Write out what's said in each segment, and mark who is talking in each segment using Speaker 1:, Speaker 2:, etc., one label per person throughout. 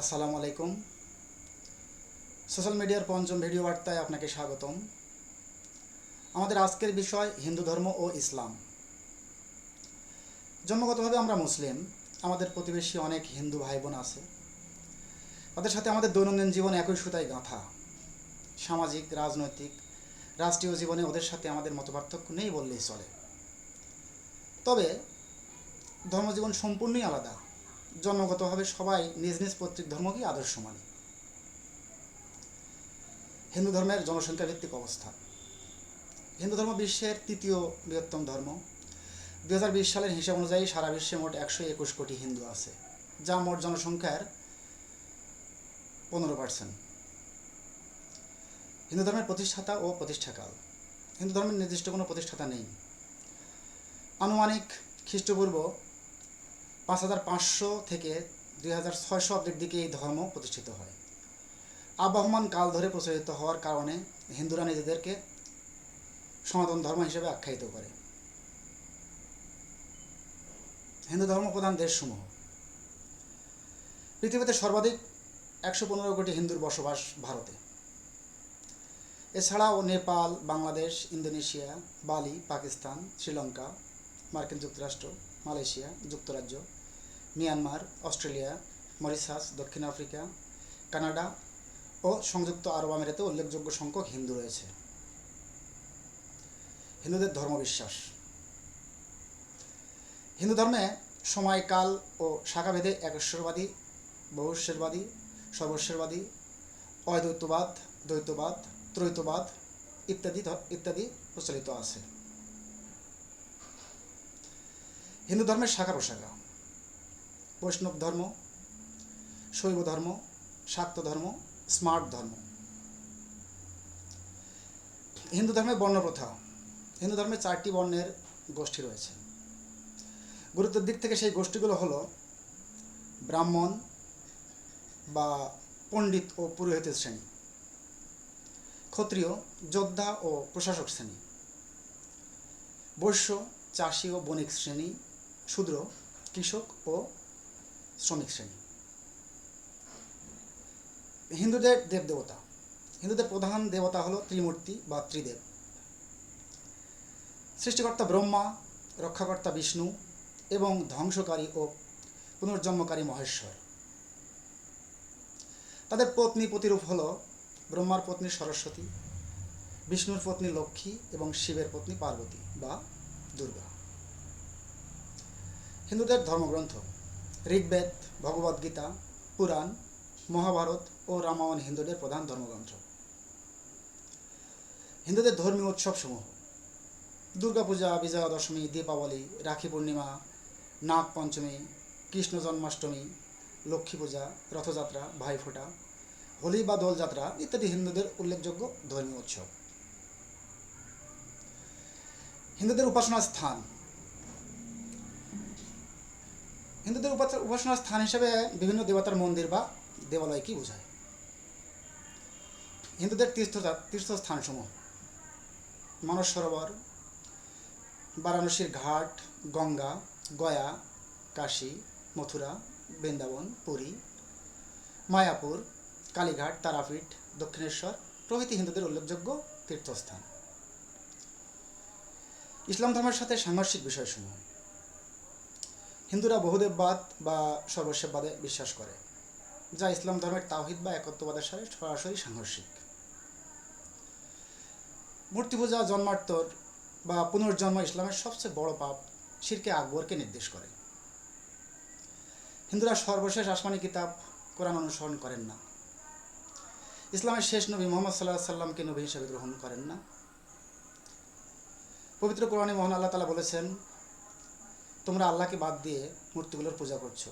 Speaker 1: আসসালামু আলাইকুম। সোশ্যাল মিডিয়ার পঞ্চম ভিডিও বার্তায় আপনাকে স্বাগতম। আমাদের আজকের বিষয় হিন্দু ধর্ম ও ইসলাম। জন্মগতভাবে আমরা মুসলিম, আমাদের প্রতিবেশী অনেক হিন্দু ভাই বোন আছে। তাদের সাথে আমাদের দৈনন্দিন জীবন একই সুতায় গাঁথা। সামাজিক, রাজনৈতিক, রাষ্ট্রীয় জীবনে ওদের সাথে আমাদের মত পার্থক্য নেই বললেই চলে। তবে ধর্মজীবন সম্পূর্ণই আলাদা। জন্মগতভাবে সবাই নিজ নিজ পৈতৃক ধর্মকেই আদর্শ মানে। হিন্দু ধর্মের জনসংখ্যা ভিত্তিক অবস্থা। হিন্দু ধর্ম বিশ্বের তৃতীয় বৃহত্তম ধর্ম। দুই হাজার বিশ সালের হিসাব অনুযায়ী সারা বিশ্বে মোট একশো একুশ কোটি হিন্দু আছে, যা মোট জনসংখ্যার পনেরো পার্সেন্ট হিন্দু ধর্মের প্রতিষ্ঠাতা ও প্রতিষ্ঠাকাল। হিন্দু ধর্মের নির্দিষ্ট কোনো প্রতিষ্ঠাতা নেই। আনুমানিক খ্রিস্টপূর্ব পাঁচ হাজার পাঁচশো থেকে দুই হাজার ছয়শো অব্দের দিকে এই ধর্ম প্রতিষ্ঠিত হয়। আবহমান কাল ধরে প্রচলিত হওয়ার কারণে হিন্দুরা নিজেদেরকে সনাতন ধর্ম হিসেবে আখ্যায়িত করে। হিন্দু ধর্ম প্রধান দেশসমূহ। পৃথিবীতে সর্বাধিক একশো পনেরো কোটি হিন্দুর বসবাস ভারতে। এছাড়াও নেপাল, বাংলাদেশ, ইন্দোনেশিয়া, বালি, পাকিস্তান, শ্রীলঙ্কা মার্কিন যুক্তরাষ্ট্র, মালয়েশিয়া, যুক্তরাজ্য, মিয়ানমার, অস্ট্রেলিয়া, মরিশাস, দক্ষিণ আফ্রিকা, কানাডা ও সংযুক্ত আরব আমিরাতে উল্লেখযোগ্য সংখ্যক হিন্দু রয়েছে। হিন্দুদের ধর্মবিশ্বাস। হিন্দু ধর্মে সময়কাল ও শাখাভেদে একেশ্বরবাদী বহুশ্বরবাদী সর্বস্বরবাদী, অদ্বৈতবাদ, দ্বৈতবাদ, ত্রৈতবাদ ইত্যাদি ইত্যাদি প্রচলিত আছে। হিন্দু ধর্মের শাখা প্রশাখা। বৈষ্ণব ধর্ম, শৈব ধর্ম, শাক্ত ধর্ম, স্মার্ট ধর্ম। হিন্দু ধর্মের বর্ণপ্রথা। হিন্দু ধর্মে চারটি বর্ণের গোষ্ঠী রয়েছে। গুরুত্বের দিক থেকে সেই গোষ্ঠীগুলো হলো ব্রাহ্মণ বা পণ্ডিত ও পুরোহিতের শ্রেণি, ক্ষত্রিয়, যোদ্ধা ও প্রশাসক শ্রেণি, বৈশ্য, চাষি ও বণিক শ্রেণি শূদ্র কৃষক ও শ্রমিক শ্রেণি। হিন্দুদের দেবদেবতা। হিন্দুদের প্রধান দেবতা হলো ত্রিমূর্তি বা ত্রিদেব। সৃষ্টিকর্তা ব্রহ্মা, রক্ষাকর্তা বিষ্ণু এবং ধ্বংসকারী ও পুনর্জন্মকারী মহেশ্বর। তাদের পত্নী প্রতিরূপ হল ব্রহ্মার পত্নী সরস্বতী, বিষ্ণুর পত্নী লক্ষ্মী এবং শিবের পত্নী পার্বতী বা দুর্গা। হিন্দুদের ধর্মগ্রন্থ, ঋগ্বেদ ভগবদ্গীতা পুরাণ, মহাভারত ও রামায়ণ হিন্দুদের প্রধান ধর্মগ্রন্থ। হিন্দুদের ধর্মীয় উৎসবসমূহ, দুর্গাপূজা, বিজয়া দশমী, দীপাবলি, রাখি পূর্ণিমা, নাগ পঞ্চমী, কৃষ্ণ জন্মাষ্টমী, লক্ষ্মী পূজা, রথযাত্রা ভাইফোঁটা হোলি বা দোলযাত্রা ইত্যাদি হিন্দুদের উল্লেখযোগ্য ধর্মীয় উৎসব। হিন্দুদের উপাসনার স্থান হিন্দুদের উপাস- উপাসনার স্থান হিসেবে বিভিন্ন দেবতার মন্দির বা দেবালয়কেই বোঝায়? হিন্দুদের তীর্থ তীর্থস্থানসমূহ। মানস সরোবর বারাণসীর ঘাট, গঙ্গা, গয়া, কাশী, মথুরা, বৃন্দাবন, পুরী, মায়াপুর, কালীঘাট, তারাপীঠ, দক্ষিণেশ্বর প্রভৃতি হিন্দুদের উল্লেখযোগ্য তীর্থস্থান। ইসলাম ধর্মের সাথে সাংঘর্ষিক বিষয়সমূহ। হিন্দুরা বহুদেববাদ বা সর্বস্ববাদে বিশ্বাস করে, যা ইসলাম ধর্মের তাওহিদ বা একত্ববাদের সাথে সরাসরি সাংঘর্ষিক। মূর্তি পূজা জন্মার্তর বা পুনর্জন্ম ইসলামের সবচেয়ে বড় পাপ শিরকে আকবরকে নির্দেশ করে। হিন্দুরা সর্বশেষ আসমানি কিতাব, কোরআন অনুসরণ করেন না। ইসলামের শেষ নবী মোহাম্মদ সাল্লাহ সাল্লামকে নবী হিসেবে গ্রহণ করেন না। পবিত্র কোরআনে মোহন আল্লাহ তালা বলেছেন তোমরা আল্লাহকে বাদ দিয়ে মূর্তিগুলোর পূজা করছ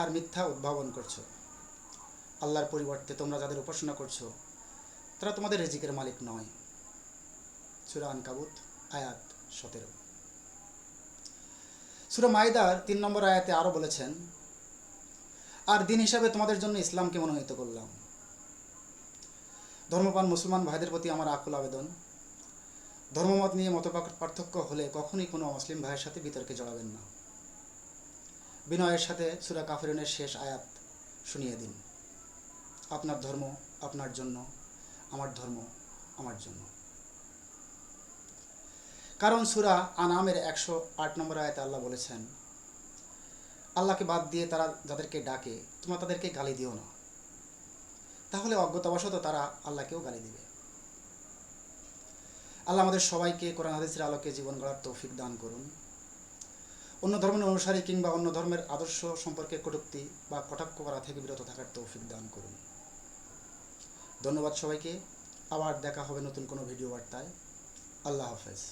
Speaker 1: আর মিথ্যা উদ্ভাবন করছ। আল্লাহর পরিবর্তে তোমরা যাদের উপাসনা করছ, তারা তোমাদের রেজিকের মালিক নয়। সুরা আনকাবুত, আয়াত সতেরো। সুরা মাইদার তিন নম্বর আয়াতে আরও বলেছেন, আর দিন হিসাবে তোমাদের জন্য ইসলামকে মনোনীত করলাম। ধর্মপান মুসলমান ভাইদের প্রতি আমার আকুল আবেদন। ধর্মমত নিয়ে মত পার্থক্য হলে কখনোই কোনো মুসলিম ভাইয়ের সাথে বিতর্কে জড়াবেন না। বিনয়ের সাথে সুরা কাফিরুনের শেষ আয়াত শুনিয়ে দিন। আপনার ধর্ম, আপনার জন্য, আমার ধর্ম, আমার জন্য। কারণ সুরা আনামের একশো আট নম্বর আয়তে আল্লাহ বলেছেন, আল্লাহকে বাদ দিয়ে তারা যাদেরকে ডাকে, তোমরা তাদেরকে গালি দিও না। তাহলে অজ্ঞতাবশত তারা আল্লাহকেও গালি দিবে। আল্লাহ আমাদের সবাইকে কোরআন হাদিসের আলোকে জীবন গড়ার তৌফিক দান করুন। অন্য ধর্মের অনুসারী কিংবা অন্য ধর্মের আদর্শ সম্পর্কে কটুক্তি বা কটাক্ষ করা থেকে বিরত থাকার তৌফিক দান করুন। ধন্যবাদ সবাইকে। আবার দেখা হবে নতুন কোনো ভিডিও বার্তায়। আল্লাহ হাফেজ।